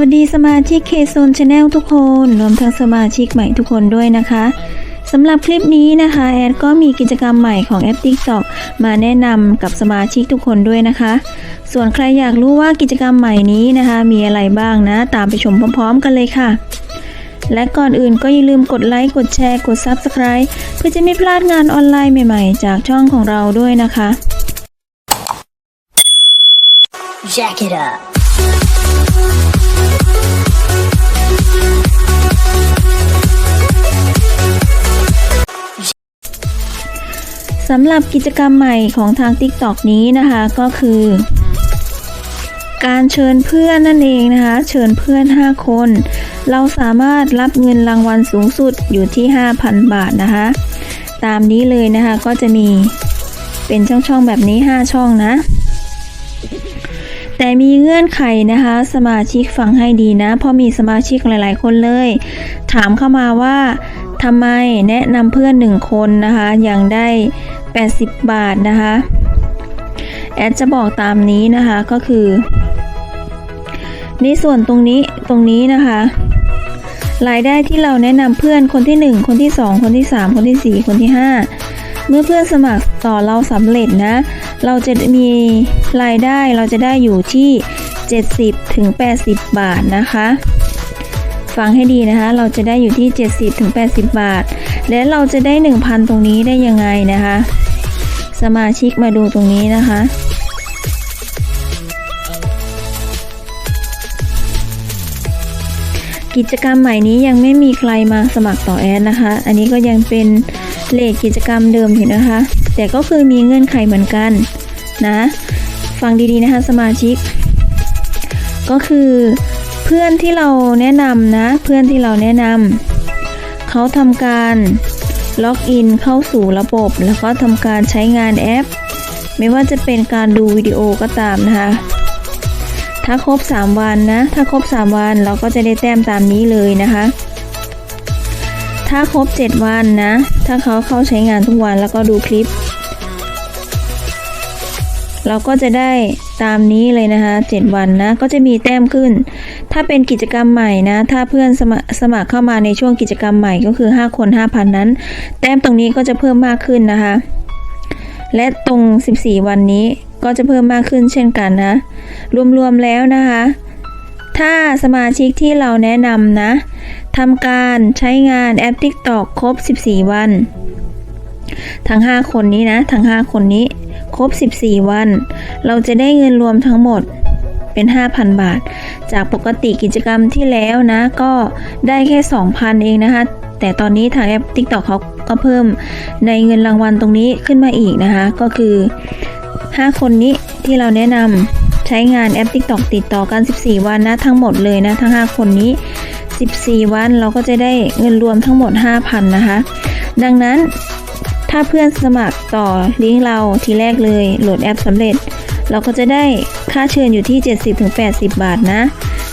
วัสดีสมาชิกเคโซนชาแนลทุกคนรวมทั้งสมาชิกใหม่ทุกคนด้วยนะคะสำหรับคลิปนี้นะคะ แอดก็มีกิจกรรมใหม่ของแอป TikTok มาแนะนำกับสมาชิกทุกคนด้วยนะคะ ส่วนใครอยากรู้ว่ากิจกรรมใหม่นี้นะคะ มีอะไรบ้างนะ ตามไปชมพร้อม ๆ กันเลยค่ะ และก่อนอื่นก็อย่าลืมกดไลค์กดแชร์กด Subscribe เพื่อจะไม่พลาดงานออนไลน์ใหม่ๆ จากช่องของเราด้วยนะคะ Jack it up. สำหรับกิจกรรมใหม่ของทาง TikTok นี้นะคะก็คือ การเชิญเพื่อนนั่นเองนะคะ เชิญเพื่อน 5 คน เราสามารถรับเงินรางวัลสูงสุดอยู่ที่ 5,000 บาทนะคะ ตามนี้เลยนะคะก็จะมีเป็นช่องๆแบบนี้ 5 ช่องนะ แต่มีเงื่อนไขนะคะ สมาชิกฟังให้ดีนะ เพราะมีสมาชิกหลายๆ คนเลย ถามเข้ามาว่า ทำไมแนะนำเพื่อนหนึ่งคนนะคะยังได้ 80 บาทนะคะ แอดจะบอกตามนี้นะคะก็คือในส่วนตรงนี้ตรงนี้นะคะ รายได้ที่เราแนะนำเพื่อนคนที่ 1 คนที่ 2 คนที่ 3 คนที่ 4 คนที่ 5 เมื่อเพื่อนสมัครต่อเราสำเร็จนะ เราจะมีรายได้เราจะได้อยู่ที่ 70ถึง80 บาทนะคะ ฟังให้ดีนะคะ เราจะได้อยู่ที่ 70ถึง80 บาท และเราจะได้ 1,000 ตรงนี้ได้ยังไงนะคะ สมาชิกมาดูตรงนี้นะคะกิจกรรมใหม่นี้ยังไม่มีใครมาสมัครต่อแอดนะคะ อันนี้ก็ยังเป็นเลทกิจกรรมเดิมอยู่นะคะ แต่ก็คือมีเงื่อนไขเหมือนกันนะ ฟังดีๆนะคะสมาชิก ก็คือ เพื่อนที่เราแนะนำนะ เพื่อนที่เราแนะนำเขาทำการล็อกอินเข้าสู่ระบบ แล้วก็ทำการใช้งานแอป ไม่ว่าจะเป็นการดูวิดีโอก็ตามนะคะ ถ้าครบ 3 วันนะ ถ้าครบ 3 วันเราก็จะได้แต้มตามนี้เลยนะคะ ถ้าครบ 7 วันนะ ถ้าเขาเข้าใช้งานทุกวันแล้วก็ดูคลิป เราก็จะได้ตามนี้เลยนะคะ 7 วันนะก็จะมีแต้มขึ้น ถ้าเป็นกิจกรรมใหม่นะ ถ้าเพื่อนสมัครสมัครเข้ามาในช่วงกิจกรรมใหม่ก็คือ 5 คน 5,000 นั้น แต้มตรงนี้ก็จะเพิ่มมากขึ้นนะคะ และตรง 14 วันนี้ก็จะเพิ่มมากขึ้นเช่นกันนะ รวมๆแล้วนะคะ ถ้าสมาชิกที่เราแนะนำนะทำการใช้งานแอป TikTok ครบ 14 วัน ทั้ง 5 คนนี้นะ ทั้ง 5 คนนี้ ครบ 14 วัน เราจะได้เงินรวมทั้งหมดเป็น 5,000 บาท จากปกติกิจกรรมที่แล้วนะ ก็ได้แค่ 2,000 เองนะคะ แต่ตอนนี้ทางแอป TikTok เขาก็เพิ่มในเงินรางวัลตรงนี้ขึ้นมาอีกนะคะ ก็คือ 5 คนนี้ที่เราแนะนำใช้งานแอป TikTok ติดต่อกัน 14 วันนะ ทั้งหมดเลยนะ ทั้ง 5 คนนี้ 14 วันเราก็จะได้เงินรวมทั้งหมด 5,000 นะคะ ดังนั้น ถ้าเพื่อนสมัครต่อลิงก์เราทีแรกเลยโหลดแอปสำเร็จ เราก็จะได้ค่าเชิญอยู่ที่ 70-80 บาทนะ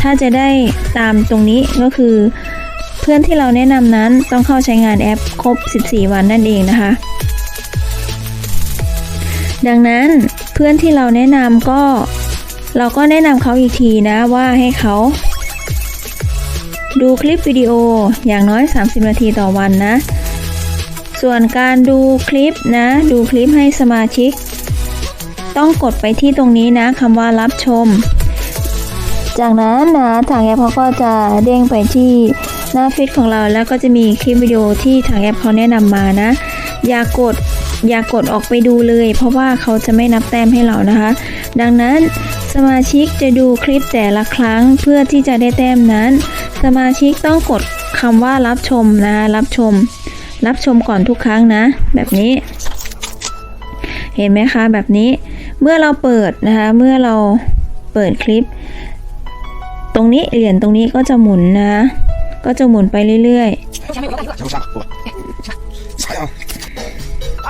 ถ้าจะได้ตามตรงนี้ก็คือ เพื่อนที่เราแนะนำนั้นต้องเข้าใช้งานแอปครบ 14 วันนั่นเองนะคะ ดังนั้นเพื่อนที่เราแนะนำก็ เราก็แนะนำเขาอีกทีนะว่าให้เขาดูคลิปวิดีโออย่างน้อย 30 นาทีต่อวันนะ ส่วนการดูคลิปนะ ดูคลิปให้สมาชิก ต้องกดไปที่ตรงนี้นะคำว่ารับชม จากนั้นนะทางแอปเขาก็จะเด้งไปที่หน้าฟีดของเราแล้วก็จะมีคลิปวิดีโอที่ทางแอปเขาแนะนำมานะ อย่ากดอย่ากดออกไปดูเลย เพราะว่าเขาจะไม่นับแต้มให้เรานะคะ ดังนั้นสมาชิกจะดูคลิปแต่ละครั้งเพื่อที่จะได้แต้มนั้น สมาชิกต้องกดคำว่ารับชมนะรับชม รับชมก่อนทุกครั้งนะ แบบนี้ เห็นไหมคะแบบนี้ เมื่อเราเปิดนะคะ เมื่อเราเปิดคลิป ตรงนี้เหรียญตรงนี้ก็จะหมุนนะ ก็จะหมุนไปเรื่อย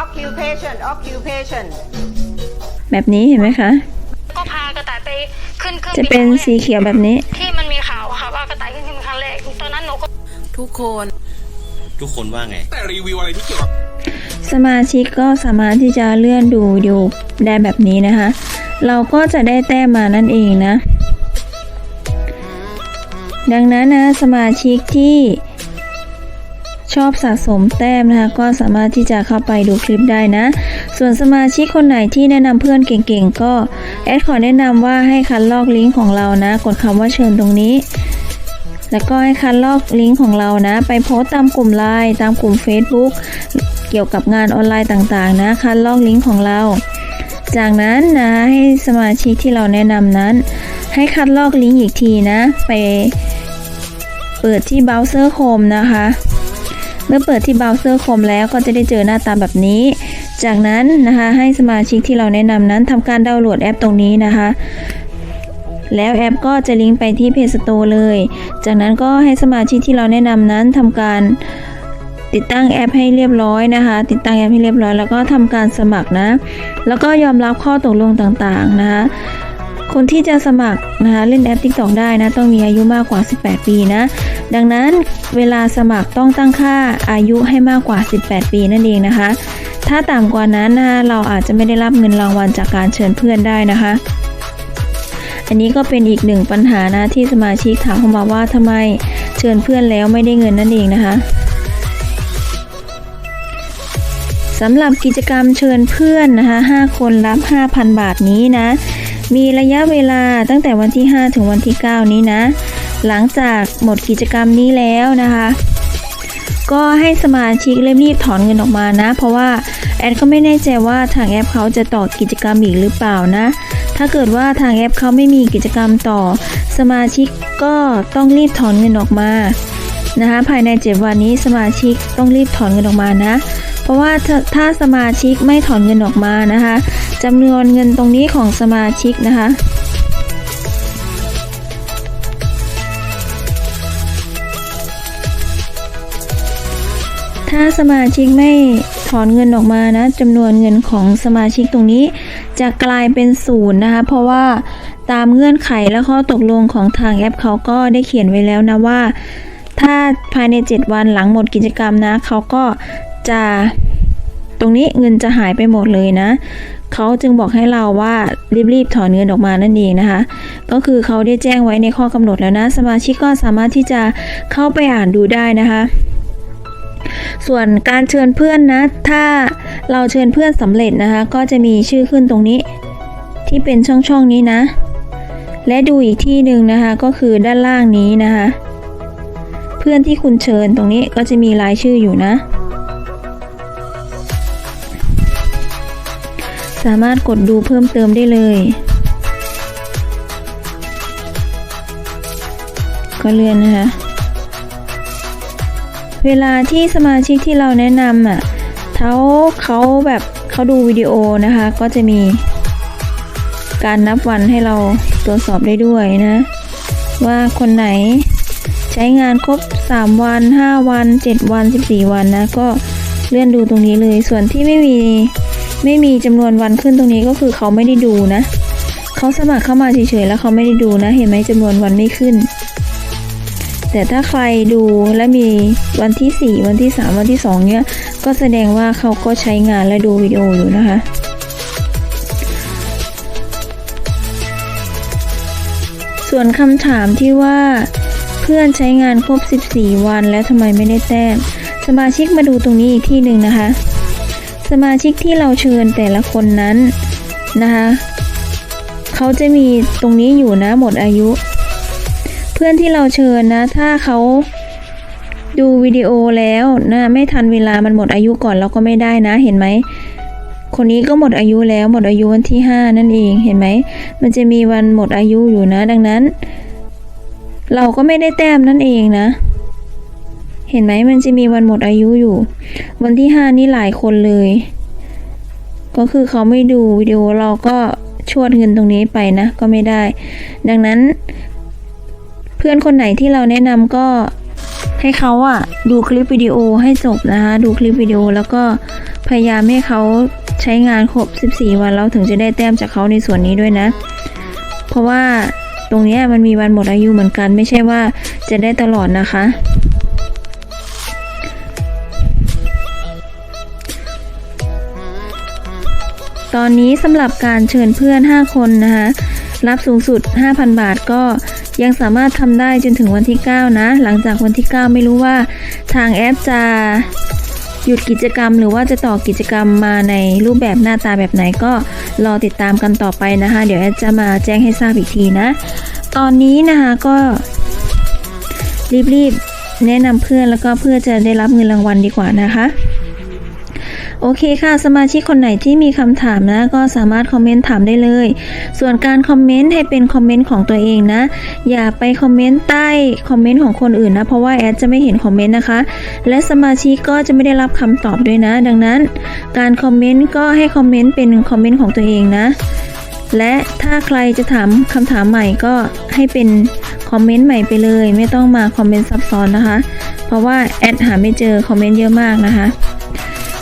occupation occupation ๆแบบนี้เห็นไหมคะก็พากระต่ายไปขึ้นเครื่องจะบินเป็นครั้งแรกสีเขียวแบบนี้ ที่มันมีข่าวอะค่ะว่ากระต่ายขึ้นเครื่องบินครั้งแรกตอนนั้นหนูก็ทุกคน ทุกคนว่าไง แต่รีวิวอะไรที่เกี่ยวกับสมาชิกก็สามารถที่จะเลื่อนดูวิดีโอได้แบบนี้นะคะ เราก็จะได้แต้มมานั่นเองนะ ดังนั้นนะสมาชิกที่ชอบสะสมแต้มนะคะก็สามารถที่จะเข้าไปดูคลิปได้นะ ส่วนสมาชิกคนไหนที่แนะนำเพื่อนเก่งๆ ก็แอดขอแนะนำว่าให้คัดลอกลิงก์ของเรานะ กดคำว่าเชิญตรงนี้ แล้วก็ให้คัดลอกลิงก์ของเรานะ ไปโพสต์ตามกลุ่มไลน์ตามกลุ่ม Facebook เกี่ยวกับงานออนไลน์ต่างๆ นะคัดลอกลิงก์ของเรา จากนั้นนะให้สมาชิกที่เราแนะนำนั้น ให้คัดลอกลิงก์อีกทีนะ ไปเปิดที่เบราว์เซอร์โคมนะคะ เมื่อเปิดที่เบราว์เซอร์โคมแล้วก็จะได้เจอหน้าตาแบบนี้ จากนั้นนะคะให้สมาชิกที่เราแนะนำนั้นทำการดาวน์โหลดแอปตรงนี้นะคะ แล้วแอปก็จะลิงก์ไปที่เพจสโตร์เลย จากนั้นก็ให้สมาชิกที่เราแนะนำนั้นทำการติดตั้งแอปให้เรียบร้อยนะคะ ติดตั้งแอปให้เรียบร้อย แล้วก็ทำการสมัครนะ แล้วก็ยอมรับข้อตกลงต่างๆนะคะคนที่จะสมัครนะคะเล่นแอป TikTok ได้นะ ต้องมีอายุมากกว่า 18 ปีนะ ดังนั้นเวลาสมัครต้องตั้งค่าอายุให้มากกว่า 18 ปีนั่นเองนะคะ ถ้าต่ำกว่านั้นนะคะเราอาจจะไม่ได้รับเงินรางวัลจากการเชิญเพื่อนได้นะคะ อันนี้ก็เป็นอีกหนึ่งปัญหานะที่สมาชิกถามเข้ามาว่าทำไมเชิญเพื่อนแล้วไม่ได้เงินนั่นเองนะคะสำหรับกิจกรรมเชิญเพื่อนนะคะ5คนรับ 5,000 บาทนี้นะ มีระยะเวลาตั้งแต่วันที่ 5 ถึงวันที่ 9 นี้นะ หลังจากหมดกิจกรรมนี้แล้วนะคะ ก็ให้สมาชิกรีบๆถอนเงินออกมานะ เพราะว่าแอดก็ไม่แน่ใจว่าทางแอปเขาจะต่อกิจกรรมอีกหรือเปล่านะ ถ้าเกิดว่าทางแอปเขาไม่มีกิจกรรมต่อ สมาชิกก็ต้องรีบถอนเงินออกมานะคะภายใน 7 วันนี้สมาชิกต้องรีบถอนเงินออกมานะ เพราะว่าถ้าถ้าสมาชิกไม่ถอนเงินออกมานะคะจำนวนเงินตรงนี้ของสมาชิกนะคะ ถ้าสมาชิกไม่ถอนเงินออกมานะจำนวนเงินของสมาชิกตรงนี้ จะกลายเป็นศูนย์นะคะ เพราะว่าตามเงื่อนไขและข้อตกลงของทางแอปเขาก็ได้เขียนไว้แล้วนะว่า ถ้าภายใน 7 วันหลังหมดกิจกรรมนะ เขาก็จะตรงนี้เงินจะหายไปหมดเลยนะ เขาจึงบอกให้เราว่ารีบๆถอนเงินออกมานั่นเองนะคะ ก็คือเขาได้แจ้งไว้ในข้อกำหนดแล้วนะ สมาชิกก็สามารถที่จะเข้าไปอ่านดูได้นะคะ ส่วนการเชิญเพื่อนนะ ถ้าเราเชิญเพื่อนสำเร็จนะคะ ก็จะมีชื่อขึ้นตรงนี้ ที่เป็นช่องๆนี้นะ และดูอีกที่หนึ่งนะคะก็คือด้านล่างนี้นะคะ เพื่อนที่คุณเชิญตรงนี้ก็จะมีรายชื่ออยู่นะ สามารถกดดูเพิ่มเติมได้เลยก็เลื่อนนะคะ เวลาที่สมาชิกที่เราแนะนำอะเขาเขาแบบเขาดูวิดีโอนะคะ ก็จะมีการนับวันให้เราตรวจสอบได้ด้วยนะ ว่าคนไหนใช้งานครบ 3 วัน 5 วัน 7 วัน 14 วันนะ ก็เลื่อนดูตรงนี้เลย ส่วนที่ไม่มีไม่มีจำนวนวันขึ้นตรงนี้ก็คือเขาไม่ได้ดูนะ เขาสมัครเข้ามาเฉยๆแล้วเขาไม่ได้ดูนะ เห็นไหมจำนวนวันไม่ขึ้น แต่ถ้าใครดูและมีวันที่ 4 วันที่ 3 วันที่ 2 เนี่ยก็แสดงว่าเขาก็ใช้งานและดูวิดีโออยู่นะคะส่วนคำถามที่ว่าเพื่อนใช้งานครบ 14 วันแล้วทำไมไม่ได้แต้ม สมาชิกมาดูตรงนี้อีกที่หนึ่งนะคะ สมาชิกที่เราเชิญแต่ละคนนั้นนะคะเขาจะมีตรงนี้อยู่นะหมดอายุ เพื่อนที่เราเชิญนะ ถ้าเขาดูวิดีโอแล้วนะไม่ทันเวลามันหมดอายุก่อนเราก็ไม่ได้นะเห็นไหมคนนี้ก็หมดอายุแล้วหมดอายุวันที่ 5 นั่นเองเห็นไหมมันจะมีวันหมดอายุอยู่นะ ดังนั้น เราก็ไม่ได้แต้มนั่นเองนะ เห็นไหมมันจะมีวันหมดอายุอยู่ วันที่ 5 นี่หลายคนเลย ก็คือเขาไม่ดูวิดีโอเราก็ชวดเงินตรงนี้ไปนะ ก็ไม่ได้ ดังนั้น เพื่อนคนไหนที่เราแนะนำก็ให้เขาอะดูคลิปวิดีโอให้จบนะคะ ดูคลิปวิดีโอแล้วก็พยายามให้เขาใช้งานครบ 14 วันแล้วถึงจะได้แต้มจากเขาในส่วนนี้ด้วยนะ เพราะว่าตรงนี้มันมีวันหมดอายุเหมือนกัน ไม่ใช่ว่าจะได้ตลอดนะคะ ตอนนี้สำหรับการเชิญเพื่อน 5 คนนะคะ รับสูงสุด 5,000 บาทก็ยังสามารถทำได้จนถึงวันที่ 9 นะ หลังจากวันที่ 9 ไม่รู้ว่าทางแอปจะหยุดกิจกรรม หรือว่าจะต่อกิจกรรมมาในรูปแบบหน้าตาแบบไหนก็รอติดตามกันต่อไปนะคะ เดี๋ยวแอดจะมาแจ้งให้ทราบอีกทีนะ ตอนนี้นะคะก็รีบๆแนะนำเพื่อนแล้วก็เพื่อจะได้รับเงินรางวัลดีกว่านะคะ โอเคค่ะ สมาชิกคนไหนที่มีคำถามนะก็สามารถคอมเมนต์ถามได้เลย ส่วนการคอมเมนต์ให้เป็นคอมเมนต์ของตัวเองนะ อย่าไปคอมเมนต์ใต้คอมเมนต์ของคนอื่นนะ เพราะว่าแอดจะไม่เห็นคอมเมนต์นะคะ และสมาชิกก็จะไม่ได้รับคำตอบด้วยนะ ดังนั้น การคอมเมนต์ก็ให้คอมเมนต์เป็นคอมเมนต์ของตัวเองนะ และถ้าใครจะถามคำถามใหม่ก็ให้เป็นคอมเมนต์ใหม่ไปเลย ไม่ต้องมาคอมเมนต์ซับซ้อนนะคะ เพราะว่าแอดหาไม่เจอคอมเมนต์เยอะมากนะคะ